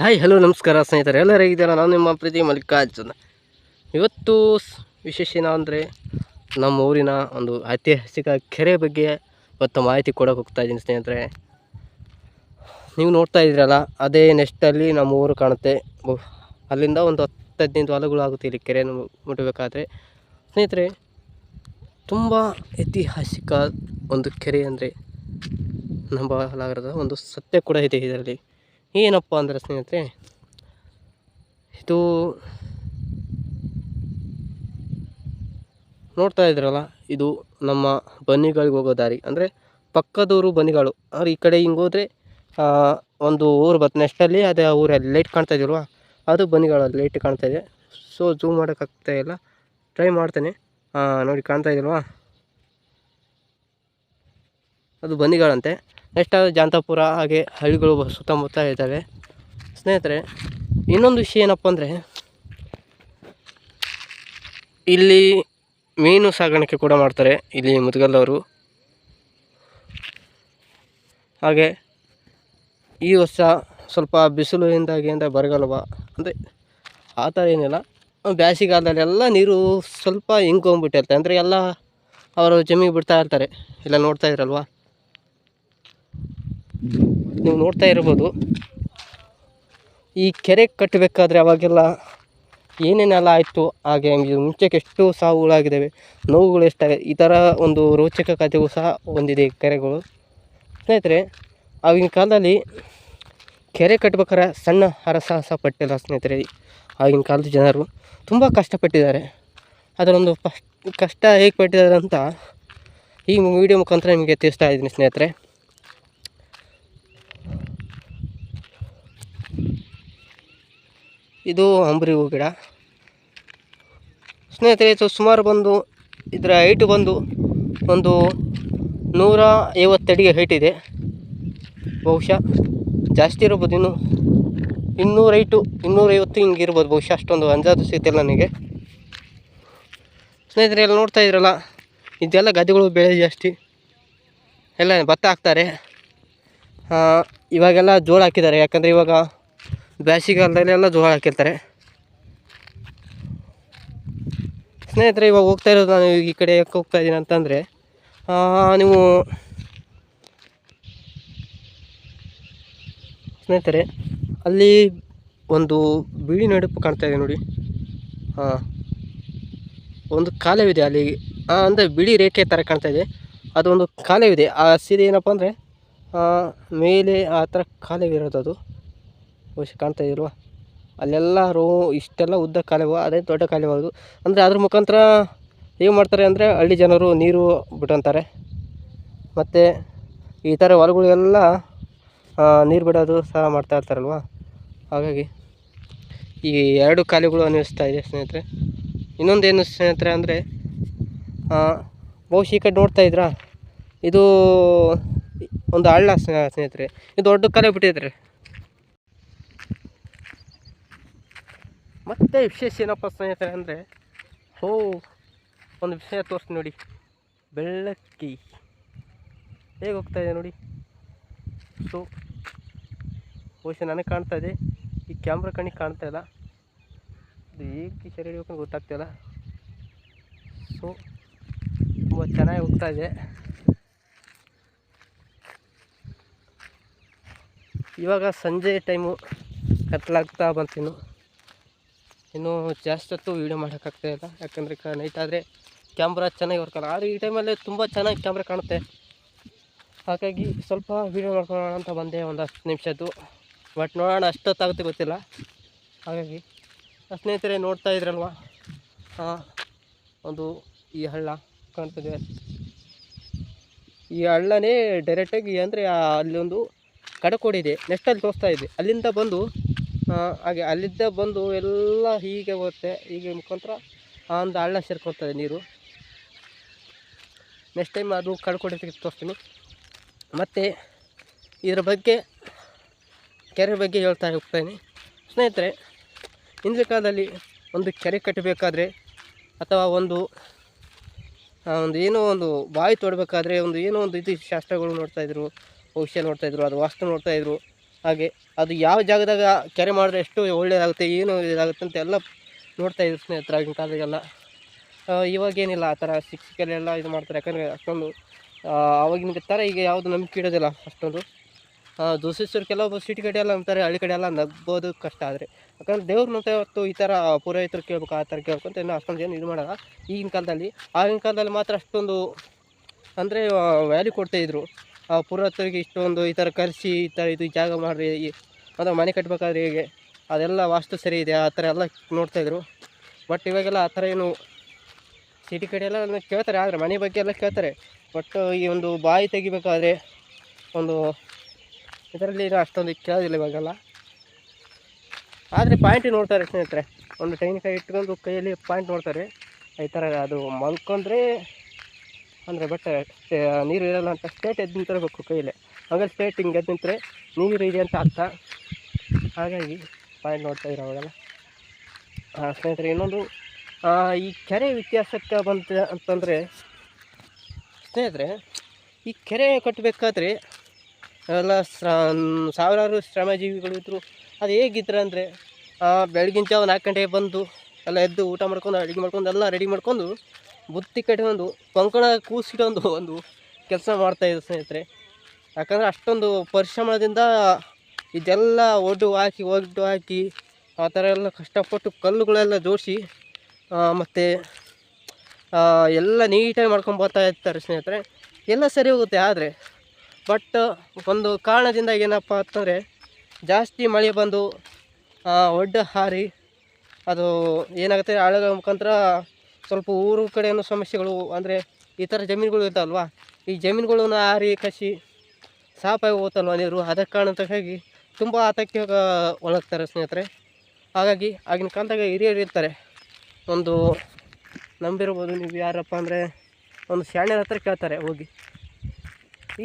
Hi hello ನಮಸ್ಕಾರ ಸ್ನೇಹಿತರೆ. ಎಲ್ಲರೂ ಹೇಗಿದ್ದೀರಾ? ನಾನು ನಿಮ್ಮ ಪ್ರೀತಿ ಮಲ್ಲಿಕಾರ್ಜುನ. ಇವತ್ತು ವಿಶೇಷ ಅಂದರೆ ನಮ್ಮ ಊರಿನ ಒಂದು ಐತಿಹಾಸಿಕ ಕೆರೆ ಬಗ್ಗೆ ಇವತ್ತು ಮಾಹಿತಿ ಕೊಡೋಕೆ ಹೋಗ್ತಾ ಇದ್ದೀನಿ ಸ್ನೇಹಿತರೆ. ನೀವು ನೋಡ್ತಾ ಇದ್ದೀರಲ್ಲ, ಅದೇ ನೆಕ್ಸ್ಟಲ್ಲಿ ನಮ್ಮ ಊರು ಕಾಣುತ್ತೆ. ಅಲ್ಲಿಂದ ಒಂದು ಹತ್ತು ಹದಿನೈದು ಹೊಲಗಳು ಆಗುತ್ತೆ ಇಲ್ಲಿ ಕೆರೆಯನ್ನು ಮುಟ್ಟಬೇಕಾದ್ರೆ ಸ್ನೇಹಿತರೆ, ತುಂಬ ಐತಿಹಾಸಿಕ ಒಂದು ಕೆರೆ ಅಂದರೆ ನಂಬಲಾಗದ ಒಂದು ಸತ್ಯ ಕೂಡ ಇದೆ ಇದರಲ್ಲಿ. ಏನಪ್ಪ ಅಂದರೆ ಸ್ನೇಹಿತರೆ, ಇದು ನೋಡ್ತಾ ಇದ್ರಲ್ಲ, ಇದು ನಮ್ಮ ಬನ್ನಿಗಳಿಗೆ ಹೋಗೋ ದಾರಿ. ಅಂದರೆ ಪಕ್ಕದೂರು ಬನ್ನಿಗಳು. ಅವ್ರು ಈ ಕಡೆ ಹಿಂಗೆ ಹೋದರೆ ಒಂದು ಊರು ಬರುತ್ತೆ ನೆಕ್ಸ್ಟಲ್ಲಿ ಅದೇ ಆ ಊರಲ್ಲಿ ಲೈಟ್ ಕಾಣ್ತಾ ಇದೆಯಲ್ವಾ ಅದು ಬನ್ನಿಗಳು ಲೈಟ್ ಕಾಣ್ತಾ ಇದೆ. ಸೊ ಜೂಮ್ ಮಾಡೋಕ್ಕಾಗ್ತಾ ಇಲ್ಲ. ಟ್ರೈ ಮಾಡ್ತೇನೆ. ನೋಡಿ ಕಾಣ್ತಾ ಇದೆಯಲ್ವಾ ಅದು ಬನ್ನಿಗಳಂತೆ. ನೆಕ್ಸ್ಟ್ ಜಾಂತಾಪುರ, ಹಾಗೆ ಹಳ್ಳಿಗಳು ಸುತ್ತಮುತ್ತ ಇದ್ದಾವೆ. ಸ್ನೇಹಿತರೆ, ಇನ್ನೊಂದು ವಿಷಯ ಏನಪ್ಪ ಅಂದರೆ, ಇಲ್ಲಿ ಮೀನು ಸಾಗಾಣಿಕೆ ಕೂಡ ಮಾಡ್ತಾರೆ, ಇಲ್ಲಿ ಮುದ್ಗಲ್ಲವರು ಹಾಗೆ ಈ ವರ್ಷ ಸ್ವಲ್ಪ ಬಿಸಿಲಿಂದಾಗಿ ಅಂದರೆ ಬರಗಾಲವ ಅಂದರೆ ಆ ಥರ ಏನಿಲ್ಲ. ಬೇಸಿಗೆಗಾಲದಲ್ಲೆಲ್ಲ ನೀರು ಸ್ವಲ್ಪ ಹಿಂಗೊಂಬಿಟ್ಟಿರುತ್ತೆ ಅಂದರೆ ಎಲ್ಲ ಅವರು ಜಮೀನು ಬಿಡ್ತಾ ಇರ್ತಾರೆ. ಇಲ್ಲ ನೋಡ್ತಾ ಇದ್ರಲ್ವಾ? ನೀವು ನೋಡ್ತಾ ಇರ್ಬೋದು. ಈ ಕೆರೆ ಕಟ್ಟಬೇಕಾದ್ರೆ ಅವಾಗೆಲ್ಲ ಏನೇನೆಲ್ಲ ಆಯಿತು, ಹಾಗೆ ಮುಂಚೆಗೆ ಎಷ್ಟು ಸಾವುಗಳಾಗಿದ್ದಾವೆ ನೋವುಗಳು ಎಷ್ಟಾಗಿದೆ ಈ ಥರ ಒಂದು ರೋಚಕ ಕಥೆಗೂ ಸಹ ಹೊಂದಿದೆ ಕೆರೆಗಳು. ಸ್ನೇಹಿತರೆ, ಆಗಿನ ಕಾಲದಲ್ಲಿ ಕೆರೆ ಕಟ್ಬೇಕಾದ್ರೆ ಸಣ್ಣ ಹರಸಾಹಸ ಪಟ್ಟಿಲ್ಲ ಸ್ನೇಹಿತರೆ. ಆಗಿನ ಕಾಲದ ಜನರು ತುಂಬ ಕಷ್ಟಪಟ್ಟಿದ್ದಾರೆ. ಅದರೊಂದು ಕಷ್ಟ ಹೇಗೆ ಪಟ್ಟಿದ್ದಾರೆ ಅಂತ ಈ ವಿಡಿಯೋ ಮುಖಾಂತರ ನಿಮಗೆ ತಿಳಿಸ್ತಾ ಇದ್ದೀನಿ ಸ್ನೇಹಿತರೆ. ಇದು ಅಂಬ್ರಿ ಹೂ ಗಿಡ. ಸ್ನೇಹಿತರೆ, ಇದು ಸುಮಾರು ಬಂದು, ಇದರ ಹೈಟ್ ಬಂದು ಒಂದು ನೂರ ಐವತ್ತಡಿಗೆ ಹೈಟ್ ಇದೆ. ಬಹುಶಃ ಜಾಸ್ತಿ ಇರ್ಬೋದು ಇನ್ನು. ಇನ್ನೂರ ಐಟು ಇನ್ನೂರೈವತ್ತು ಹಿಂಗೆ ಇರ್ಬೋದು ಬಹುಶಃ ಅಷ್ಟೊಂದು ಅಂಜಾದು ಸಿಗ್ತಿಲ್ಲ ನನಗೆ. ಸ್ನೇಹಿತರೆ, ಎಲ್ಲ ನೋಡ್ತಾ ಇದ್ರಲ್ಲ, ಇದೆಲ್ಲ ಗದ್ದೆಗಳು ಬೆಳೆ ಜಾಸ್ತಿ. ಎಲ್ಲ ಭತ್ತ ಹಾಕ್ತಾರೆ. ಇವಾಗೆಲ್ಲ ಜೋಳ ಹಾಕಿದ್ದಾರೆ. ಯಾಕಂದರೆ ಇವಾಗ ಬೇಸಿಗೆಗಾಲದಲ್ಲಿ ಎಲ್ಲ ಜೋಳ ಹಾಕಿರ್ತಾರೆ. ಸ್ನೇಹಿತರೆ, ಇವಾಗ ಹೋಗ್ತಾ ಇರೋದು ನಾನು ಈ ಕಡೆ ಯಾಕೆ ಹೋಗ್ತಾ ಇದ್ದೀನಿ ಅಂತಂದರೆ ನೀವು ಸ್ನೇಹಿತರೆ, ಅಲ್ಲಿ ಒಂದು ಬಿಳಿ ನಡುಪು ಕಾಣ್ತಾ ಇದೆ ನೋಡಿ. ಹಾಂ ಒಂದು ಕಾಲವಿದೆ ಅಲ್ಲಿ. ಅಂದರೆ ಬಿಳಿ ರೇಖೆ ಥರ ಕಾಣ್ತಾ ಇದೆ. ಅದೊಂದು ಕಾಲವಿದೆ. ಆ, ಸೀರೆ ಏನಪ್ಪ ಅಂದರೆ ಮೇಲೆ ಆ ಥರ ಕಾಲವಿರೋದು ಅದು. ಬಹುಶಃ ಕಾಣ್ತಾ ಇಲ್ವಾ ಅಲ್ಲೆಲ್ಲ ರೋ ಇಷ್ಟೆಲ್ಲ ಉದ್ದ ಕಾಲುವ ಅದೇ ದೊಡ್ಡ ಕಾಲುವ ಅದು. ಅಂದರೆ ಅದ್ರ ಮುಖಾಂತರ ಏನು ಮಾಡ್ತಾರೆ ಅಂದರೆ ಹಳ್ಳಿ ಜನರು ನೀರು ಬಿಟ್ಟಂತಾರೆ. ಮತ್ತು ಈ ಥರ ಹೊಲಗಳಿಗೆಲ್ಲ ನೀರು ಬಿಡೋದು ಸಹ ಮಾಡ್ತಾ ಇರ್ತಾರಲ್ವ? ಹಾಗಾಗಿ ಈ ಎರಡು ಕಾಲುಗಳು ಅನ್ನಿಸ್ತಾ ಇದೆ ಸ್ನೇಹಿತರೆ. ಇನ್ನೊಂದೇನು ಸ್ನೇಹಿತರೆ ಅಂದರೆ ಬಹುಶಃ ಈ ಕಡೆ ನೋಡ್ತಾ ಇದ್ರಾ? ಇದು ಒಂದು ಹಳ್ಳ ಸ್ನೇ- ಸ್ನೇಹಿತರೆ. ಇದು ದೊಡ್ಡ ಕಾಲೇ ಬಿಟ್ಟಿದ್ರೆ. ಮತ್ತೆ ವಿಶೇಷ ಏನಪ್ಪ ಸ್ನೇಹಿತರೆ ಅಂದರೆ, ಹೋ, ಒಂದು ವಿಷಯ ತೋರಿಸ್ತೀನಿ ನೋಡಿ. ಬೆಳ್ಳಕ್ಕಿ. ಹೇಗೆ ಹೋಗ್ತಾ ಇದೆ ನೋಡಿ. ಸೊ ಬಹುಶಃ ನನಗೆ ಕಾಣ್ತಾ ಇದೆ. ಈ ಕ್ಯಾಮ್ರಾ ಕಣ್ಣಿಗೆ ಕಾಣ್ತಾ ಇಲ್ಲ. ಇದು ಹೇಗೆ ಸರಿ ಹಿಡಿಬೇಕು ಗೊತ್ತಾಗ್ತಿಲ್ಲ ಸೊ ತುಂಬ ಚೆನ್ನಾಗಿ ಹೋಗ್ತಾ ಇದೆ. ಇವಾಗ ಸಂಜೆ ಟೈಮು ಕತ್ಲಾಗ್ತಾ ಬಂತಿನ್ನು ಇನ್ನೂ ಜಾಸ್ತಿ ಹೊತ್ತು ವೀಡಿಯೋ ಮಾಡೋಕ್ಕಾಗ್ತಾ ಇಲ್ಲ. ಯಾಕಂದರೆ ಕ ನೈಟ್ ಆದರೆ ಕ್ಯಾಮ್ರಾ ಚೆನ್ನಾಗಿ ವರ್ಕ್ ಆದರೆ ಈ ಟೈಮಲ್ಲಿ ತುಂಬ ಚೆನ್ನಾಗಿ ಕ್ಯಾಮ್ರಾ ಕಾಣುತ್ತೆ. ಹಾಗಾಗಿ ಸ್ವಲ್ಪ ವೀಡಿಯೋ ಮಾಡ್ಕೊಳ್ಳೋಣ ಅಂತ ಬಂದೆ ಒಂದು ಹತ್ತು ನಿಮಿಷದ್ದು. ಬಟ್ ನೋಡೋಣ ಅಷ್ಟೊತ್ತಾಗುತ್ತೆ ಗೊತ್ತಿಲ್ಲ. ಹಾಗಾಗಿ ಸ್ನೇಹಿತರೆ ನೋಡ್ತಾ ಇದ್ರಲ್ವ? ಒಂದು ಈ ಹಳ್ಳ ಕಾಣ್ತದೆ. ಈ ಹಳ್ಳನೇ ಡೈರೆಕ್ಟಾಗಿ ಅಂದರೆ ಅಲ್ಲಿ ಒಂದು ಕಡಕೋಡಿ ಇದೆ. ನೆಕ್ಸ್ಟ್ ಅಲ್ಲಿ ತೋರಿಸ್ತಾ ಇದೆ. ಅಲ್ಲಿಂದ ಬಂದು ಹಾಗೆ ಅಲ್ಲಿಂದ ಬಂದು ಎಲ್ಲ ಹೀಗೆ ಹೋಗುತ್ತೆ. ಹೀಗೆ ಮುಖಾಂತರ ಆ ಒಂದು ಹಳ್ಳ ಸೇರ್ಕೊಳ್ತದೆ ನೀರು. ನೆಕ್ಸ್ಟ್ ಟೈಮ್ ಅದು ತೆಗೆದು ತೋರಿಸ್ತೀನಿ. ಮತ್ತು ಇದರ ಬಗ್ಗೆ, ಕೆರೆ ಬಗ್ಗೆ ಹೇಳ್ತಾ ಹೋಗ್ತೇನೆ. ಸ್ನೇಹಿತರೆ, ಹಿಂದಿನ ಕಾಲದಲ್ಲಿ ಒಂದು ಕೆರೆ ಕಟ್ಟಬೇಕಾದ್ರೆ ಅಥವಾ ಒಂದು ಒಂದು ಏನೋ ಒಂದು ಬಾವಿ ತೋಡಬೇಕಾದ್ರೆ ಒಂದು ಏನೋ ಒಂದು ಇದು ಶಾಸ್ತ್ರಗಳು ನೋಡ್ತಾಯಿದ್ರು ಭವಿಷ್ಯ ನೋಡ್ತಾಯಿದ್ರು ಅದು ವಾಸ್ತು ನೋಡ್ತಾಯಿದ್ರು ಹಾಗೆ ಅದು ಯಾವ ಜಾಗದಾಗ ಕೆರೆ ಮಾಡಿದ್ರೆ ಎಷ್ಟು ಒಳ್ಳೆಯದಾಗುತ್ತೆ, ಏನು ಇದಾಗುತ್ತೆ ಅಂತ ಎಲ್ಲ ನೋಡ್ತಾ ಇದ್ರು ಸ್ನೇಹಿತರ ಆಗಿನ ಕಾಲದಾಗೆಲ್ಲ. ಇವಾಗೇನಿಲ್ಲ ಆ ಥರ ಸಿಕ್ಕ ಇದು ಮಾಡ್ತಾರೆ. ಯಾಕಂದರೆ ಅಷ್ಟೊಂದು ಆವಾಗಿನ ಥರ ಈಗ ಯಾವುದು ನಂಬಿಕೆ ಇಡೋದಿಲ್ಲ ಅಷ್ಟೊಂದು. ದೋಷಿಸರು ಕೆಲವೊಬ್ಬರು ಸಿಟಿ ಕಡೆ ಎಲ್ಲ ಅಂತಾರೆ, ಹಳ್ಳಿ ಕಡೆ ಎಲ್ಲ ನಗ್ಬೋದು ಕಷ್ಟ ಆದರೆ. ಯಾಕಂದ್ರೆ ದೇವ್ರ ಮತ್ತೆ ಇವತ್ತು ಈ ಥರ ಪುರೋಹಿತರು ಕೇಳ್ಬೇಕು, ಆ ಥರ ಕೇಳ್ಬೇಕು ಅಂತ ಇನ್ನೂ ಅಷ್ಟೊಂದು ಏನು ಇದು ಮಾಡಲ್ಲ. ಈಗಿನ ಕಾಲದಲ್ಲಿ, ಆಗಿನ ಕಾಲದಲ್ಲಿ ಮಾತ್ರ ಅಷ್ಟೊಂದು, ಅಂದರೆ ವ್ಯಾಲ್ಯೂ ಕೊಡ್ತಾಯಿದ್ರು ಆ ಪುರೋಹಿತರಿಗೆ ಇಷ್ಟೊಂದು ಈ ಥರ ಕರೆಸಿ, ಈ ಥರ ಇದು ಜಾಗ ಮಾಡಿರಿ ಅಥವಾ ಮನೆ ಕಟ್ಟಬೇಕಾದ್ರೆ ಹೇಗೆ? ಅದೆಲ್ಲ ವಾಸ್ತು ಸರಿ ಇದೆ, ಆ ಥರ ಎಲ್ಲ ನೋಡ್ತಾಯಿದ್ರು ಬಟ್ ಇವಾಗೆಲ್ಲ ಆ ಥರ ಏನು ಸಿಟಿ ಕಡೆ ಎಲ್ಲ ಕೇಳ್ತಾರೆ, ಆದರೆ ಮನೆ ಬಗ್ಗೆ ಎಲ್ಲ ಕೇಳ್ತಾರೆ. ಬಟ್ ಈ ಒಂದು ಬಾಯಿ ತೆಗಿಬೇಕಾದ್ರೆ ಒಂದು ಇದರಲ್ಲಿ ಅಷ್ಟೊಂದು ಕೇಳೋದಿಲ್ಲ ಇವಾಗೆಲ್ಲ. ಆದರೆ ಪಾಯಿಂಟ್ ನೋಡ್ತಾರೆ ಸ್ನೇಹಿತರೆ. ಒಂದು ತೆಂಗಿನಕಾಯಿ ಇಟ್ಕೊಂಡು ಕೈಯಲ್ಲಿ ಪಾಯಿಂಟ್ ನೋಡ್ತಾರೆ. ಈ ಥರ ಅದು ಮಲ್ಕೊಂಡ್ರೆ ಅಂದರೆ ಬಟ್ ನೀರು ಇರಲ್ಲ ಅಂತ ಸ್ಟೇಟ್ ಎದ್ದು ನಿಂತಿರಬೇಕು ಕೈಯಲ್ಲಿ. ಹಾಗಾಗಿ ಸ್ಟೇಟ್ ಹಿಂಗೆ ಎದ್ದು ನಿಂತರೆ ನೀರು ಇದೆ ಅಂತ ಅರ್ಥ. ಹಾಗಾಗಿ ಪಾಯಿಂಟ್ ನೋಡ್ತಾ ಇರೋ ಅವಾಗೆಲ್ಲ ಸ್ನೇಹಿತರೆ, ಇನ್ನೊಂದು ಈ ಕೆರೆ ವ್ಯತ್ಯಾಸಕ್ಕೆ ಬಂತ ಅಂತಂದರೆ, ಸ್ನೇಹಿತರೆ, ಈ ಕೆರೆ ಕಟ್ಟಬೇಕಾದ್ರೆ ಎಲ್ಲ ಸಾವಿರಾರು ಶ್ರಮಜೀವಿಗಳು ಇದ್ದರು ಅದು ಹೇಗಿದ್ರು ಅಂದರೆ ಬೆಳಗಿನ ಜಾವ ನಾಲ್ಕು ಗಂಟೆಗೆ ಬಂದು ಎಲ್ಲ ಎದ್ದು ಊಟ ಮಾಡ್ಕೊಂಡು, ಅಡುಗೆ ಮಾಡ್ಕೊಂಡು, ಎಲ್ಲ ರೆಡಿ ಮಾಡ್ಕೊಂಡು ಬುತ್ತಿ ಕಟ್ಟಿಕೊಂಡು ಕೊಂಕಣ ಕೂಸಿಟ್ಟೊಂದು ಒಂದು ಕೆಲಸ ಮಾಡ್ತಾಯಿದ್ರು ಸ್ನೇಹಿತರೆ. ಯಾಕಂದರೆ ಅಷ್ಟೊಂದು ಪರಿಶ್ರಮದಿಂದ ಇದೆಲ್ಲ ಒಡ್ಡು ಹಾಕಿ ಒಡ್ಡು ಹಾಕಿ, ಆ ಥರ ಎಲ್ಲ ಕಷ್ಟಪಟ್ಟು ಕಲ್ಲುಗಳೆಲ್ಲ ಜೋಡಿಸಿ ಮತ್ತು ಎಲ್ಲ ನೀಟಾಗಿ ಮಾಡ್ಕೊಂಡು ಬರ್ತಾ ಇರ್ತಾರೆ ಸ್ನೇಹಿತರೆ. ಎಲ್ಲ ಸರಿ ಹೋಗುತ್ತೆ ಆದರೆ, ಬಟ್ ಒಂದು ಕಾರಣದಿಂದ ಏನಪ್ಪ ಅಂತಂದರೆ, ಜಾಸ್ತಿ ಮಳೆ ಬಂದು ಒಡ್ಡ ಹಾರಿ, ಅದು ಏನಾಗುತ್ತೆ ಹಳೆಗಳ ಮುಖಾಂತರ ಸ್ವಲ್ಪ ಊರು ಕಡೆಯೂ ಸಮಸ್ಯೆಗಳು, ಅಂದರೆ ಈ ಥರ ಜಮೀನುಗಳು ಇರ್ತಾವಲ್ವ, ಈ ಜಮೀನುಗಳನ್ನ ಆರಿ ಕಸಿ ಸಾಪಾಗಿ ಹೋಗ್ತಲ್ವ ನೀರು? ಅದಕ್ಕೆ ಕಾರಣಕ್ಕಾಗಿ ತುಂಬ ಆತಕ್ಕೆ ಒಳಗ್ತಾರೆ ಸ್ನೇಹಿತರೆ. ಹಾಗಾಗಿ ಆಗಿನ ಕಾಲದಾಗ ಹಿರಿಯರು ಇರ್ತಾರೆ. ಒಂದು ನಂಬಿರ್ಬೋದು ನೀವು ಯಾರಪ್ಪ ಅಂದರೆ, ಒಂದು ಶಾಣ್ಯರ ಹತ್ರ ಕೇಳ್ತಾರೆ ಹೋಗಿ.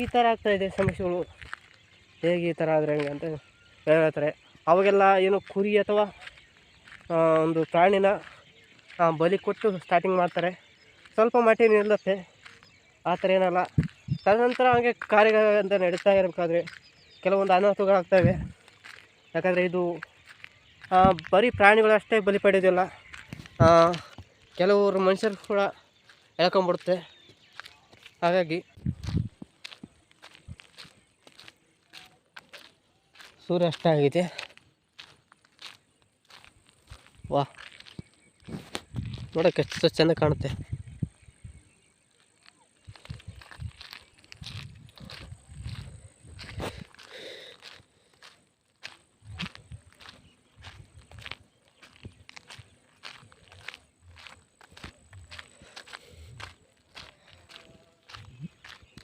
ಈ ಥರ ಆಗ್ತಾಯಿದೆ ಸಮಸ್ಯೆಗಳು. ಹೇಗೆ ಈ ಥರ ಆದರೆ ಹೆಂಗೆ ಅಂತ ಹೇಳ್ತಾರೆ. ಅವಾಗೆಲ್ಲ ಏನು ಕುರಿ ಅಥವಾ ಒಂದು ಪ್ರಾಣಿನ ಬಲಿ ಕೊಟ್ಟು ಸ್ಟಾರ್ಟಿಂಗ್ ಮಾಡ್ತಾರೆ. ಸ್ವಲ್ಪ ಮಟ್ಟಿ ನಿಲ್ಲುತ್ತೆ. ಆ ಥರ ಏನಲ್ಲ. ತದನಂತರ ಹಾಗೆ ಕಾರ್ಯ ಅಂತ ನಡೀತಾ ಇರಬೇಕಾದ್ರೆ ಕೆಲವೊಂದು ಅನಾಹುತಗಳಾಗ್ತವೆ ಯಾಕಂದರೆ ಇದು ಬರೀ ಪ್ರಾಣಿಗಳಷ್ಟೇ ಬಲಿ ಪಡೆಯೋದಿಲ್ಲ. ಕೆಲವರು ಮನುಷ್ಯರು ಕೂಡ ಎಳ್ಕೊಂಬಿಡುತ್ತೆ. ಹಾಗಾಗಿ ಸೂರ್ಯ ಅಷ್ಟ ಆಗಿದೆ. ವಾ. ನೋಡೋಕೆ ಎಷ್ಟು ಚೆಂದ ಕಾಣುತ್ತೆ.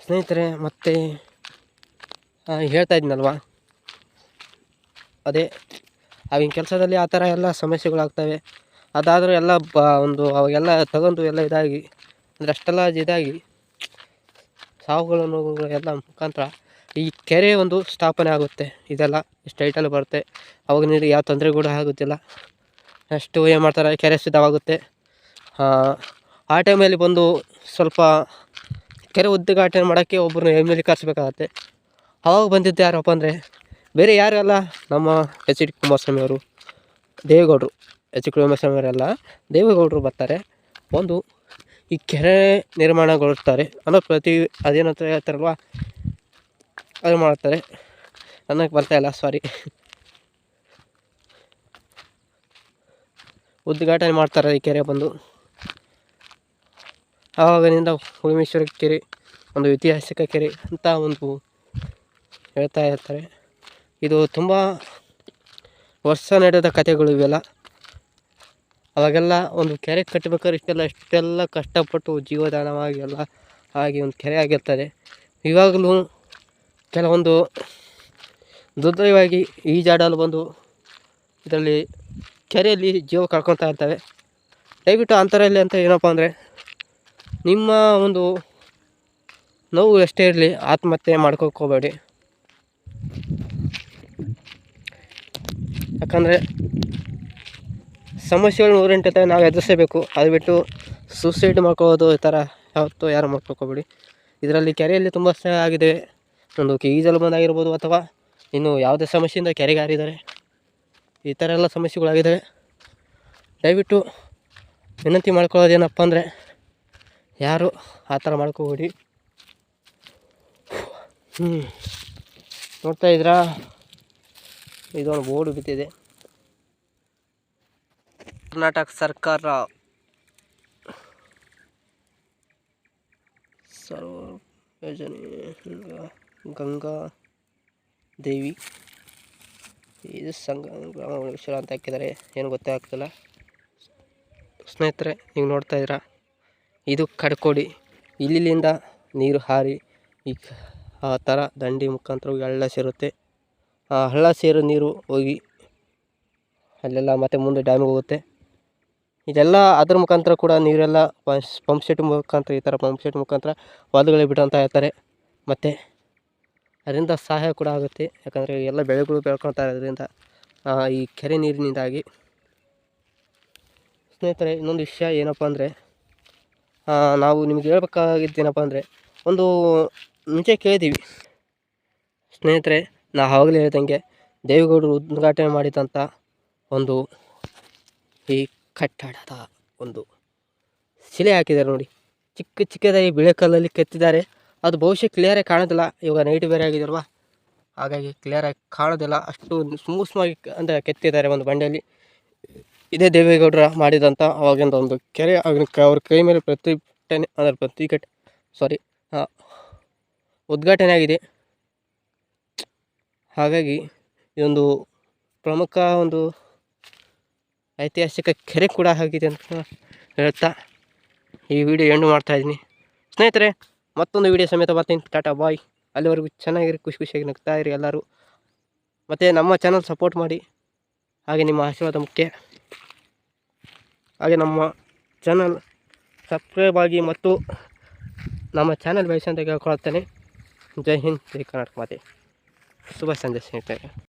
ಸ್ನೇಹಿತರೆ, ಮತ್ತೆ ಹೇಳ್ತಾ ಇದ್ನಲ್ವಾ ಅದೇ, ಆಗಿನ ಕೆಲಸದಲ್ಲಿ ಆ ಥರ ಎಲ್ಲ ಸಮಸ್ಯೆಗಳಾಗ್ತವೆ. ಅದಾದರೂ ಎಲ್ಲ ಬ ಒಂದು ಅವಾಗೆಲ್ಲ ತಗೊಂಡು ಎಲ್ಲ ಇದಾಗಿ ಅಂದರೆ ಅಷ್ಟೆಲ್ಲ ಇದಾಗಿ ಸಾವುಗಳು ನೋವುಗಳು ಎಲ್ಲ ಮುಖಾಂತರ ಈ ಕೆರೆ ಒಂದು ಸ್ಥಾಪನೆ ಆಗುತ್ತೆ. ಇದೆಲ್ಲ ಇಷ್ಟು ಬರುತ್ತೆ. ಅವಾಗ ನೀರಿಗೆ ಯಾವ ತೊಂದರೆ ಕೂಡ ಆಗುತ್ತಿಲ್ಲ ನೆಕ್ಸ್ಟು ಏನು ಮಾಡ್ತಾರೆ? ಕೆರೆ ಸಿದ್ಧವಾಗುತ್ತೆ. ಆ, ಟೈಮಲ್ಲಿ ಬಂದು ಸ್ವಲ್ಪ ಕೆರೆ ಉದ್ಘಾಟನೆ ಮಾಡೋಕ್ಕೆ ಒಬ್ಬರನ್ನ ಎಂ ಎಲ್ ಕರೆಸ್ಬೇಕಾಗತ್ತೆ. ಅವಾಗ ಬಂದಿದ್ದು ಯಾರಪ್ಪ ಅಂದರೆ ಬೇರೆ ಯಾರು ಅಲ್ಲ ನಮ್ಮ ಎಚ್ ಡಿ ಕುಮಾರಸ್ವಾಮಿ ಅವರು ದೇವೇಗೌಡರು. ಎಚ್ ಕುಮಾರಸ್ವಾಮಿ ಅವರೆಲ್ಲ ದೇವೇಗೌಡರು ಬರ್ತಾರೆ. ಒಂದು, ಈ ಕೆರೆ ನಿರ್ಮಾಣಗೊಳಿಸ್ತಾರೆ ಅನ್ನೋ ಪ್ರತಿ ಅದೇನಂತ ಹೇಳ್ತಾರಲ್ವ? ಅದು ಮಾಡ್ತಾರೆ. ನನಗೆ ಬರ್ತಾ ಇಲ್ಲ ಸಾರಿ ಉದ್ಘಾಟನೆ ಮಾಡ್ತಾರೆ ಈ ಕೆರೆ ಬಂದು. ಆವಾಗಿನಿಂದ ಉಮೇಶ್ವರ ಕೆರೆ, ಒಂದು ಐತಿಹಾಸಿಕ ಕೆರೆ ಅಂತ ಒಂದು ಹೇಳ್ತಾ ಇರ್ತಾರೆ. ಇದು ತುಂಬ ವರ್ಷ ನಡೆದ ಕಥೆಗಳು ಇವೆಲ್ಲ. ಅವಾಗೆಲ್ಲ ಒಂದು ಕೆರೆ ಕಟ್ಟಬೇಕಾದ್ರೆ ಇಷ್ಟೆಲ್ಲ ಇಷ್ಟೆಲ್ಲ ಕಷ್ಟಪಟ್ಟು ಜೀವದಾನವಾಗಿ ಎಲ್ಲ ಆಗಿ ಒಂದು ಕೆರೆ ಆಗಿರ್ತದೆ. ಇವಾಗಲೂ ಕೆಲವೊಂದು ದುರ್ದೈವಾಗಿ ಈಜಾಡಲು ಬಂದು ಇದರಲ್ಲಿ ಕೆರೆಯಲ್ಲಿ ಜೀವ ಕಳ್ಕೊತಾ ಇರ್ತವೆ. ದಯವಿಟ್ಟು ಅಂಥರಲ್ಲಿ ಅಂತ ಏನಪ್ಪ ಅಂದರೆ, ನಿಮ್ಮ ಒಂದು ನೋವು ಎಷ್ಟೇ ಇರಲಿ ಆತ್ಮಹತ್ಯೆ ಹೋಗಬೇಡಿ ಯಾಕಂದರೆ ಸಮಸ್ಯೆಗಳು ನೂರೆಂಟಿರ್ತವೆ ನಾವು ಎದುರಿಸಬೇಕು. ಅದು ಬಿಟ್ಟು ಸೂಸೈಡ್ ಮಾಡ್ಕೊಳ್ಳೋದು ಈ ಥರ ಯಾವತ್ತೂ ಯಾರು ಮಾಡ್ಕೋಬೇಡಿ ಇದರಲ್ಲಿ ಕೆರೆಯಲ್ಲಿ ತುಂಬ ಆಗಿದೆ. ಒಂದು ಈಜಲು ಬಂದಾಗಿರ್ಬೋದು ಅಥವಾ ಇನ್ನು ಯಾವುದೇ ಸಮಸ್ಯೆಯಿಂದ ಕೆರೆಗೆ ಹಾರಿದ್ದಾರೆ. ಈ ಥರ ಎಲ್ಲ ಸಮಸ್ಯೆಗಳಾಗಿದ್ದಾವೆ ದಯವಿಟ್ಟು ವಿನಂತಿ ಮಾಡ್ಕೊಳ್ಳೋದೇನಪ್ಪ ಅಂದರೆ ಯಾರು ಆ ಥರ ಮಾಡ್ಕೋಬೇಡಿ. ಹ್ಞೂ ನೋಡ್ತಾ ಇದ್ರಾ? ಇದೊಂದು ಬೋರ್ಡ್ ಬಿದ್ದಿದೆ. ಕರ್ನಾಟಕ ಸರ್ಕಾರ. ಸರ್ವ ಯೋಜನೆ ಗಂಗಾ ದೇವಿ. ಇದು ಸಂಘ ಗ್ರಾಮ ಉಳಿಸಲು ಅಂತ ಹಾಕಿದ್ದಾರೆ. ಏನು ಗೊತ್ತೇ ಸ್ನೇಹಿತರೆ, ನೀವು ನೋಡ್ತಾ ಇದ್ದೀರಾ? ಇದು ಕಡ್ಕೊಡಿ. ಇಲ್ಲಿಂದ ನೀರು ಹಾರಿ ಈ ಆ ಥರ ದಂಡಿ ಮುಖಾಂತರ ಹೋಗಿ ಹಳ್ಳ ಸೇರುತ್ತೆ. ಆ ಹಳ್ಳ ಸೇರೋ ನೀರು ಹೋಗಿ ಅಲ್ಲೆಲ್ಲ ಮತ್ತೆ ಮುಂದೆ ಡ್ಯಾಮಿಗೆ ಹೋಗುತ್ತೆ. ಇದೆಲ್ಲ ಅದ್ರ ಮುಖಾಂತರ ಕೂಡ ನೀರೆಲ್ಲ ಪಂಪ್ ಸೆಟ್ ಮುಖಾಂತರ, ಈ ಥರ ಪಂಪ್ ಸೆಟ್ ಮುಖಾಂತರ ಹೊಲಗಳಿಗೆ ಬಿಡುವಂತ ಇರ್ತಾರೆ. ಮತ್ತು ಅದರಿಂದ ಸಹಾಯ ಕೂಡ ಆಗುತ್ತೆ. ಯಾಕಂದರೆ ಎಲ್ಲ ಬೆಳೆಗಳು ಬೆಳ್ಕೊಳ್ತಾ ಇರೋದ್ರಿಂದ ಈ ಕೆರೆ ನೀರಿನಿಂದಾಗಿ. ಸ್ನೇಹಿತರೆ, ಇನ್ನೊಂದು ವಿಷಯ ಏನಪ್ಪ ಅಂದರೆ ನಾವು ನಿಮ್ಗೆ ಹೇಳ್ಬೇಕಾಗಿದ್ದೇನಪ್ಪ ಅಂದರೆ, ಒಂದು ಮುಂಚೆ ಕೇಳಿದ್ದೀವಿ. ಸ್ನೇಹಿತರೆ, ನಾ ಆವಾಗಲೇ ಹೇಳ್ದಂಗೆ ದೇವೇಗೌಡರು ಉದ್ಘಾಟನೆ ಮಾಡಿದಂಥ ಒಂದು ಈ ಕಟ್ಟಡದ ಒಂದು ಶಿಲೆ ಹಾಕಿದ್ದಾರೆ ನೋಡಿ. ಚಿಕ್ಕ ಚಿಕ್ಕದಾಗಿ ಬಿಳೆ ಕಲ್ಲಲ್ಲಿ ಕೆತ್ತಿದ್ದಾರೆ. ಅದು ಬಹುಶಃ ಕ್ಲಿಯರಾಗಿ ಕಾಣೋದಿಲ್ಲ. ಇವಾಗ ನೈಟ್ ಬೇರೆ ಆಗಿದಲ್ವಾ? ಹಾಗಾಗಿ ಕ್ಲಿಯರಾಗಿ ಕಾಣೋದಿಲ್ಲ. ಅಷ್ಟು ಸ್ಮೂಸ್ಮಾಗಿ ಅಂದರೆ ಕೆತ್ತಿದ್ದಾರೆ ಒಂದು ಬಂಡೆಯಲ್ಲಿ. ಇದೇ ದೇವೇಗೌಡರ ಮಾಡಿದಂಥ ಅವಾಗಿಂದ ಒಂದು ಕೆರೆ. ಆಗಿನ ಅವ್ರ ಕೈ ಮೇಲೆ ಪ್ರತಿಭಟನೆ ಅಂದರೆ ಪ್ರತಿಘಟ ಸಾರಿ ಉದ್ಘಾಟನೆ ಆಗಿದೆ. ಹಾಗಾಗಿ ಇದೊಂದು ಪ್ರಮುಖ ಒಂದು ಐತಿಹಾಸಿಕ ಕೆರೆ ಕೂಡ ಆಗಿದೆ ಅಂತ ಹೇಳ್ತಾ ಈ ವಿಡಿಯೋ ಎಂಡು ಮಾಡ್ತಾಯಿದ್ದೀನಿ ಸ್ನೇಹಿತರೆ, ಮತ್ತೊಂದು ವಿಡಿಯೋ ಸಮೇತ ಬರ್ತೀನಿ. ಟಾಟಾ, ಬಾಯ್. ಅಲ್ಲಿವರೆಗೂ ಚೆನ್ನಾಗಿರಿ, ಖುಷಿ ಖುಷಿಯಾಗಿ ನಗ್ತಾ ಇರಿ ಎಲ್ಲರೂ. ಮತ್ತು ನಮ್ಮ ಚಾನಲ್ ಸಪೋರ್ಟ್ ಮಾಡಿ. ಹಾಗೆ ನಿಮ್ಮ ಆಶೀರ್ವಾದ ಮುಖ್ಯ. ಹಾಗೆ ನಮ್ಮ ಚಾನಲ್ ಸಬ್ಸ್ಕ್ರೈಬ್ ಆಗಿ ಮತ್ತು ನಮ್ಮ ಚಾನಲ್ ಅಂತ ಕೇಳ್ಕೊಳ್ತೇನೆ. ಜೈ ಹಿಂದ್, ಜೈ ಕರ್ನಾಟಕ ಮಾತೆ. ಶುಭ ಸಂಜೆ ಸ್ನೇಹಿತರೆ.